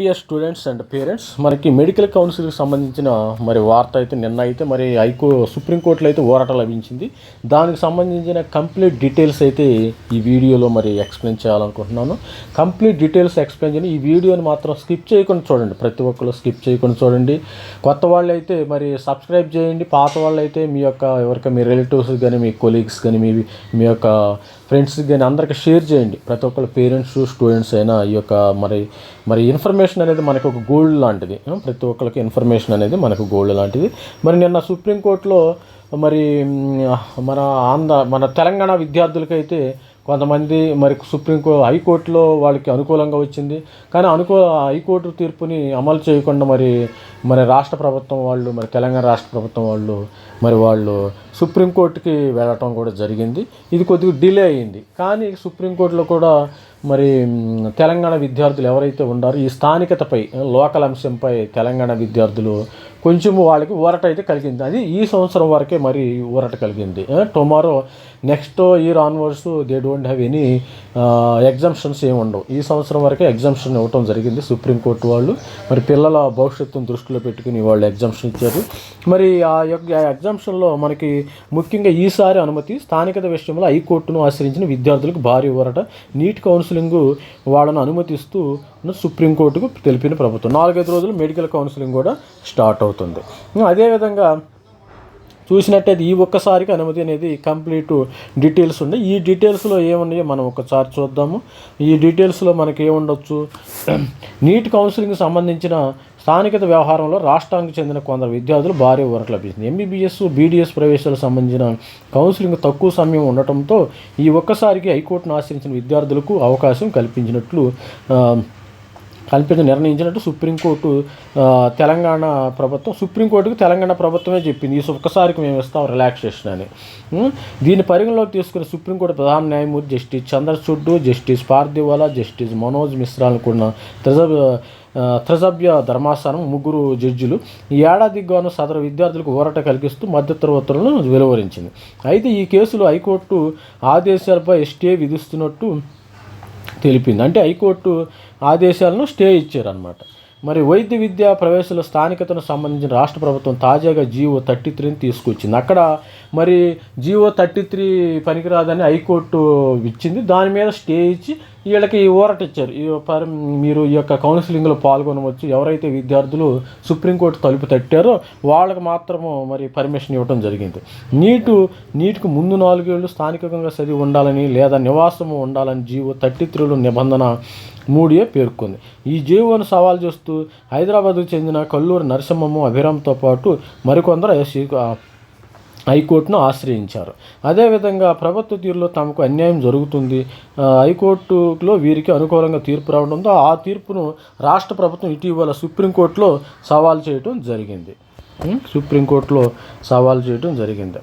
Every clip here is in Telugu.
డియర్ స్టూడెంట్స్ అండ్ పేరెంట్స్ మనకి మెడికల్ కౌన్సిల్కి సంబంధించిన మరి వార్త అయితే నిన్న అయితే మరి హైకో సుప్రీంకోర్టులో అయితే ఊరట లభించింది. దానికి సంబంధించిన కంప్లీట్ డీటెయిల్స్ అయితే ఈ వీడియోలో మరి ఎక్స్ప్లెయిన్ చేయాలనుకుంటున్నాను. కంప్లీట్ డీటెయిల్స్ ఎక్స్ప్లెయిన్ చేయని ఈ వీడియోని మాత్రం స్కిప్ చేయకుండా చూడండి. ప్రతి ఒక్కరు స్కిప్ చేయకుండా చూడండి. కొత్త వాళ్ళు అయితే మరి సబ్స్క్రైబ్ చేయండి. పాత వాళ్ళు అయితే మీ యొక్క ఎవరికి మీ రిలేటివ్స్ కానీ మీ కొలీగ్స్ కానీ మీ మీ యొక్క ఫ్రెండ్స్కి కానీ అందరికీ షేర్ చేయండి. ప్రతి ఒక్కరు పేరెంట్స్ స్టూడెంట్స్ అయినా ఈ యొక్క మరి మరి ఇన్ఫర్మేషన్ అనేది మనకు ఒక గోల్డ్ లాంటిది. ప్రతి ఒక్కరికి ఇన్ఫర్మేషన్ అనేది మనకు గోల్డ్ లాంటిది. మరి నిన్న సుప్రీంకోర్టులో మరి మన ఆంధ్ర మన తెలంగాణ విద్యార్థులకైతే కొంతమంది మరి సుప్రీంకో హైకోర్టులో వాళ్ళకి అనుకూలంగా వచ్చింది. కానీ అనుకూల హైకోర్టు తీర్పుని అమలు చేయకుండా మరి మరి రాష్ట్ర ప్రభుత్వం వాళ్ళు మరి తెలంగాణ రాష్ట్ర ప్రభుత్వం వాళ్ళు మరి వాళ్ళు సుప్రీంకోర్టుకి వెళ్ళటం కూడా జరిగింది. ఇది కొద్దిగా డిలే అయింది. కానీ సుప్రీంకోర్టులో కూడా మరి తెలంగాణ విద్యార్థులు ఎవరైతే ఉన్నారో ఈ స్థానికతపై లోకల్ అంశంపై తెలంగాణ విద్యార్థులు కొంచెం వాళ్ళకి ఊరట అయితే కలిగింది. అది ఈ సంవత్సరం వరకే మరి ఊరట కలిగింది. Tomorrow next year onwards they don't have any exemptions ఏమి ఉండవు. ఈ సంవత్సరం వరకే ఎగ్జామ్షన్ ఇవ్వటం జరిగింది సుప్రీంకోర్టు వాళ్ళు. మరి పిల్లల భవిష్యత్తును దృష్టిలో పెట్టుకుని వాళ్ళు ఎగ్జామ్షన్ ఇచ్చారు. మరి ఆ యొక్క ఎగ్జామ్షన్లో మనకి ముఖ్యంగా ఈసారి అనుమతి స్థానికత విషయంలో హైకోర్టును ఆశ్రయించిన విద్యార్థులకు భారీ ఊరట నీట్ కౌన్సిలింగ్ వాళ్ళను అనుమతిస్తూ సుప్రీంకోర్టుకు తెలిపిన ప్రభుత్వం. నాలుగైదు రోజులు మెడికల్ కౌన్సిలింగ్ కూడా స్టార్ట్ అవుతుంది. అదేవిధంగా చూసినట్టయితే ఈ ఒక్కసారికి అనుమతి అనేది కంప్లీట్ డీటెయిల్స్ ఉన్నాయి. ఈ డీటెయిల్స్లో ఏమున్నాయో మనం ఒకసారి చూద్దాము. ఈ డీటెయిల్స్లో మనకి ఏముండొచ్చు? నీట్ కౌన్సిలింగ్ సంబంధించిన స్థానికత వ్యవహారంలో రాష్ట్రానికి చెందిన కొందరు విద్యార్థులు భారీ వరకు లభించింది. ఎంబీబీఎస్ బీడీఎస్ ప్రవేశాలకు సంబంధించిన కౌన్సిలింగ్ తక్కువ సమయం ఉండటంతో ఈ ఒక్కసారికి హైకోర్టును ఆశ్రయించిన విద్యార్థులకు అవకాశం కల్పించినట్లు ఆ, కల్పించి నిర్ణయించినట్టు సుప్రీంకోర్టు తెలంగాణ ప్రభుత్వం సుప్రీంకోర్టుకు తెలంగాణ ప్రభుత్వమే చెప్పింది ఈ ఒక్కసారికి మేము ఇస్తాం రిలాక్సేషన్ అని. దీని పరిగణలోకి తీసుకున్న సుప్రీంకోర్టు ప్రధాన న్యాయమూర్తి justice Chandrachud justice Pardiwala justice Manoj మిశ్రాలను కూడిన త్రిసభ్య త్రిసభ్య ధర్మాసనం ముగ్గురు జడ్జిలు. ఈ ఏడాదికి గాను సదరు విద్యార్థులకు ఊరట కలిగిస్తూ మధ్యంతర ఉత్తర్వులను వెలువరించింది. అయితే ఈ కేసులో హైకోర్టు ఆదేశాలపై స్టే విధిస్తున్నట్టు తెలిపింది. అంటే హైకోర్టు ఆదేశాలను స్టే ఇచ్చారనమాట మరి వైద్య విద్యా ప్రవేశాల స్థానికతను సంబంధించిన రాష్ట్ర ప్రభుత్వం తాజాగా జీవో థర్టీ త్రీని తీసుకొచ్చింది. అక్కడ మరి జీవో థర్టీ త్రీ పనికిరాదని హైకోర్టు ఇచ్చింది. దాని మీద స్టే ఇచ్చి వీళ్ళకి ఊరట ఇచ్చారు. ఈ మీరు ఈ యొక్క కౌన్సిలింగ్లో పాల్గొనవచ్చు. ఎవరైతే విద్యార్థులు సుప్రీంకోర్టు తలుపు తట్టారో వాళ్ళకి మాత్రము మరి పర్మిషన్ ఇవ్వడం జరిగింది. నీటు నీటికి ముందు నాలుగేళ్ళు స్థానికంగా చదివి ఉండాలని లేదా నివాసము ఉండాలని జీవో థర్టీ త్రీలో నిబంధన మూడే పేర్కొంది. ఈ జీవోను సవాల్ చేస్తూ హైదరాబాద్కు చెందిన కల్లూరు నరసింహము అభిరామ్తో పాటు మరికొందరు హైకోర్టును ఆశ్రయించారు. అదేవిధంగా ప్రభుత్వ తీరులో తమకు అన్యాయం జరుగుతుంది. హైకోర్టులో వీరికి అనుకూలంగా తీర్పు రావడంతో ఆ తీర్పును రాష్ట్ర ప్రభుత్వం ఇటీవల సుప్రీంకోర్టులో సవాల్ చేయడం జరిగింది. సుప్రీంకోర్టులో సవాల్ చేయడం జరిగింది.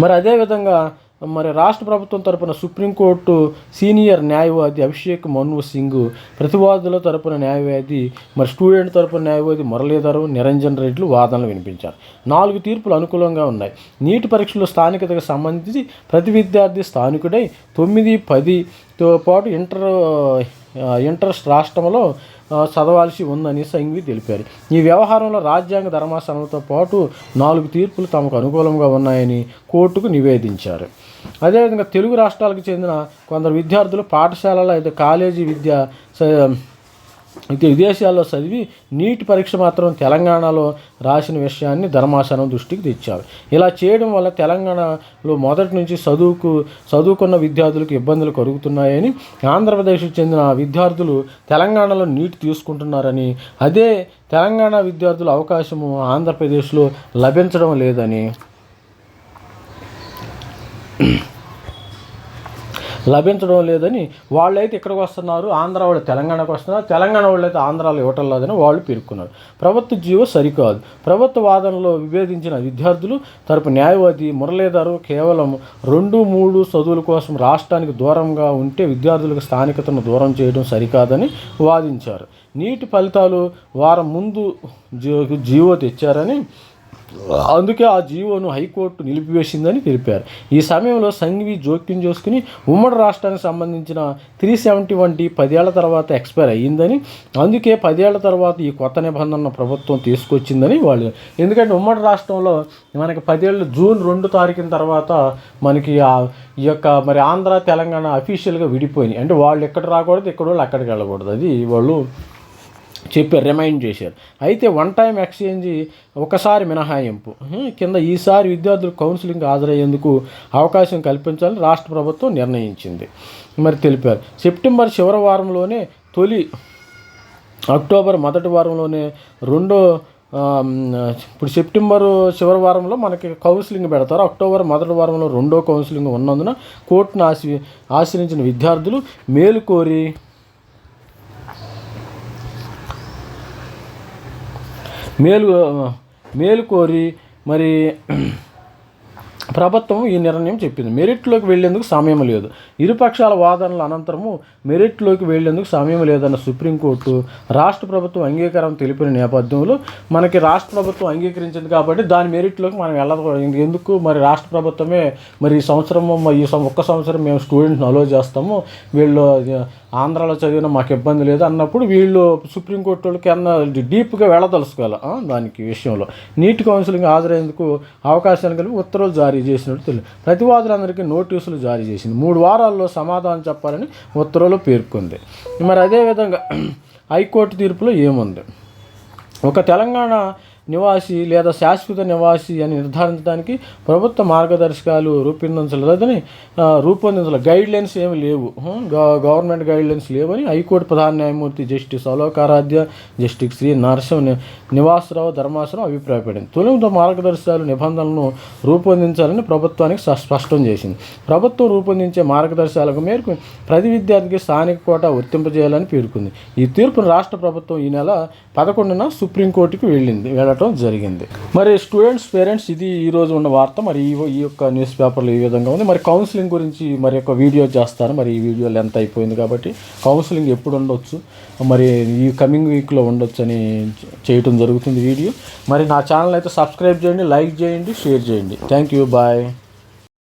మరి అదేవిధంగా మరి రాష్ట్ర ప్రభుత్వం తరపున సుప్రీంకోర్టు సీనియర్ న్యాయవాది అభిషేక్ మన్వు సింగ్ ప్రతివాదుల తరపున న్యాయవాది మరి స్టూడెంట్ తరపున న్యాయవాది మురళీధర్ నిరంజన్ రెడ్డిలు వాదనలు వినిపించారు. నాలుగు తీర్పులు అనుకూలంగా ఉన్నాయి. నీటి పరీక్షలో స్థానికతకు సంబంధించి ప్రతి విద్యార్థి స్థానికుడై తొమ్మిది పదితో పాటు ఇంటర్ ఇంటర్ రాష్ట్రంలో చదవాల్సి ఉందని సంఘవి తెలిపారు. ఈ వ్యవహారంలో రాజ్యాంగ ధర్మాసనంతో పాటు నాలుగు తీర్పులు తమకు అనుకూలంగా ఉన్నాయని కోర్టుకు నివేదించారు. అదేవిధంగా తెలుగు రాష్ట్రాలకు చెందిన కొందరు విద్యార్థులు పాఠశాలలో అయితే కాలేజీ విద్య స- అయితే విదేశాల్లో చదివి నీట్ పరీక్ష మాత్రం తెలంగాణలో రాసిన విషయాన్ని ధర్మాసనం దృష్టికి తెచ్చారు. ఇలా చేయడం వల్ల తెలంగాణలో మొదటి నుంచి చదువుకు చదువుకున్న విద్యార్థులకు ఇబ్బందులు కలుగుతున్నాయని ఆంధ్రప్రదేశ్కు చెందిన విద్యార్థులు తెలంగాణలో నీట్ తీసుకుంటున్నారని అదే తెలంగాణ విద్యార్థుల అవకాశము ఆంధ్రప్రదేశ్లో లభించడం లేదని. లభించడం లేదని వాళ్ళైతే ఇక్కడికి వస్తున్నారు ఆంధ్ర వాళ్ళు తెలంగాణకు వస్తున్నారు. తెలంగాణ వాళ్ళు అయితే ఆంధ్రాలో ఇవ్వటం లేదని వాళ్ళు పేర్కొన్నారు ప్రభుత్వ జీవో సరికాదు. ప్రభుత్వ వాదనలో విభేదించిన విద్యార్థులు తరపు న్యాయవాది మురళీధరు కేవలం రెండు మూడు చదువుల కోసం రాష్ట్రానికి దూరంగా ఉంటే విద్యార్థులకు స్థానికతను దూరం చేయడం సరికాదని వాదించారు. నీటి ఫలితాలు వారం ముందు జీవో తెచ్చారని అందుకే ఆ జీవోను హైకోర్టు నిలిపివేసిందని తెలిపారు. ఈ సమయంలో సంఘవి జోక్యం చేసుకుని ఉమ్మడి రాష్ట్రానికి సంబంధించిన త్రీ సెవెంటీ వన్ డి పదేళ్ళ తర్వాత ఎక్స్పైర్ అయ్యిందని అందుకే పదేళ్ళ తర్వాత ఈ కొత్త నిబంధనను ప్రభుత్వం తీసుకొచ్చిందని వాళ్ళు. ఎందుకంటే ఉమ్మడి రాష్ట్రంలో మనకి పదేళ్ళు జూన్ రెండు తారీఖున తర్వాత మనకి ఆ ఈ యొక్క మరి ఆంధ్ర తెలంగాణ అఫీషియల్గా విడిపోయినాయి. అంటే వాళ్ళు ఎక్కడ రాకూడదు ఇక్కడ వాళ్ళు అక్కడికి వెళ్ళకూడదు. అది వాళ్ళు చెప్పారు రిమైండ్ చేశారు. అయితే వన్ టైం ఎక్స్చేంజ్ ఒకసారి మినహాయింపు. కింద ఈసారి విద్యార్థులు కౌన్సిలింగ్ హాజరయ్యేందుకు అవకాశం కల్పించాలని రాష్ట్ర ప్రభుత్వం నిర్ణయించింది. మరి తెలిపారు. సెప్టెంబర్ చివరి వారంలోనే తొలి అక్టోబర్ మొదటి వారంలోనే రెండో ఇప్పుడు సెప్టెంబర్ చివరి వారంలో మనకి కౌన్సిలింగ్ పెడతారు. అక్టోబర్ మొదటి వారంలో రెండో కౌన్సిలింగ్ ఉన్నందున కోర్టును ఆశ్రయించిన విద్యార్థులు మేలు కోరి మేలు మేలు కోరి మరి ప్రభుత్వం ఈ నిర్ణయం చెప్పింది. మెరిట్లోకి వెళ్ళేందుకు సమయం లేదు. ఇరుపక్షాల వాదనల అనంతరము మెరిట్లోకి వెళ్ళేందుకు సమయం లేదన్న సుప్రీంకోర్టు రాష్ట్ర ప్రభుత్వం అంగీకారం తెలిపిన నేపథ్యంలో మనకి రాష్ట్ర ప్రభుత్వం అంగీకరించింది కాబట్టి దాని మెరిట్లోకి మనం వెళ్ళకూడదు ఎందుకు? మరి రాష్ట్ర ప్రభుత్వమే మరి ఈ సంవత్సరము ఈ ఒక్క సంవత్సరం మేము స్టూడెంట్ని అలో చేస్తాము. వీళ్ళు ఆంధ్రాలో చదివిన మాకు ఇబ్బంది లేదు అన్నప్పుడు వీళ్ళు సుప్రీంకోర్టు వాళ్ళకి అన్న డీప్గా వెళ్ళదలుచుకోవాలి దానికి విషయంలో. నీట్ కౌన్సిలింగ్ హాజరయ్యేందుకు అవకాశాన్ని కలిపి ఉత్తర్వులు జారీ చేసినట్టు తెలియదు. ప్రతివాదులందరికీ నోటీసులు జారీ చేసింది. మూడు వారాల్లో సమాధానం చెప్పాలని ఉత్తర్వులు పేర్కొంది. మరి అదేవిధంగా హైకోర్టు తీర్పులో ఏముంది? ఒక తెలంగాణ నివాసి లేదా శాశ్వత నివాసి అని నిర్ధారించడానికి ప్రభుత్వ మార్గదర్శకాలు రూపొందించలేదని ఆ, గైడ్ లైన్స్ ఏమి లేవు. గవర్నమెంట్ గైడ్ లైన్స్ లేవని హైకోర్టు ప్రధాన న్యాయమూర్తి జస్టిస్ అలోకారాధ్య జస్టిస్ శ్రీ నరసింహ నివాసరావు ధర్మాసరావు అభిప్రాయపడింది. తొలి మార్గదర్శకాలు నిబంధనలను రూపొందించాలని ప్రభుత్వానికి స్పష్టం చేసింది. ప్రభుత్వం రూపొందించే మార్గదర్శకాలకు మేరకు ప్రతి విద్యార్థికి స్థానిక కోట వర్తింపజేయాలని పేర్కొంది. ఈ తీర్పును రాష్ట్ర ప్రభుత్వం ఈ నెల పదకొండున సుప్రీంకోర్టుకు వెళ్ళింది. వెళ్ళటం జరిగింది. మరి స్టూడెంట్స్ పేరెంట్స్ ఇది ఈరోజు ఉన్న వార్త. మరి ఈ ఈ యొక్క న్యూస్ పేపర్లో ఈ విధంగా ఉంది. మరి కౌన్సిలింగ్ గురించి మరి ఒక వీడియో చేస్తాను. మరి ఈ వీడియో లెంత్ అయిపోయింది కాబట్టి కౌన్సిలింగ్ ఎప్పుడు ఉండొచ్చు? మరి ఈ కమింగ్ వీక్లో ఉండొచ్చు అని చేయటం జరుగుతుంది వీడియో. మరి నా ఛానల్ అయితే సబ్స్క్రైబ్ చేయండి లైక్ చేయండి షేర్ చేయండి. Thank you bye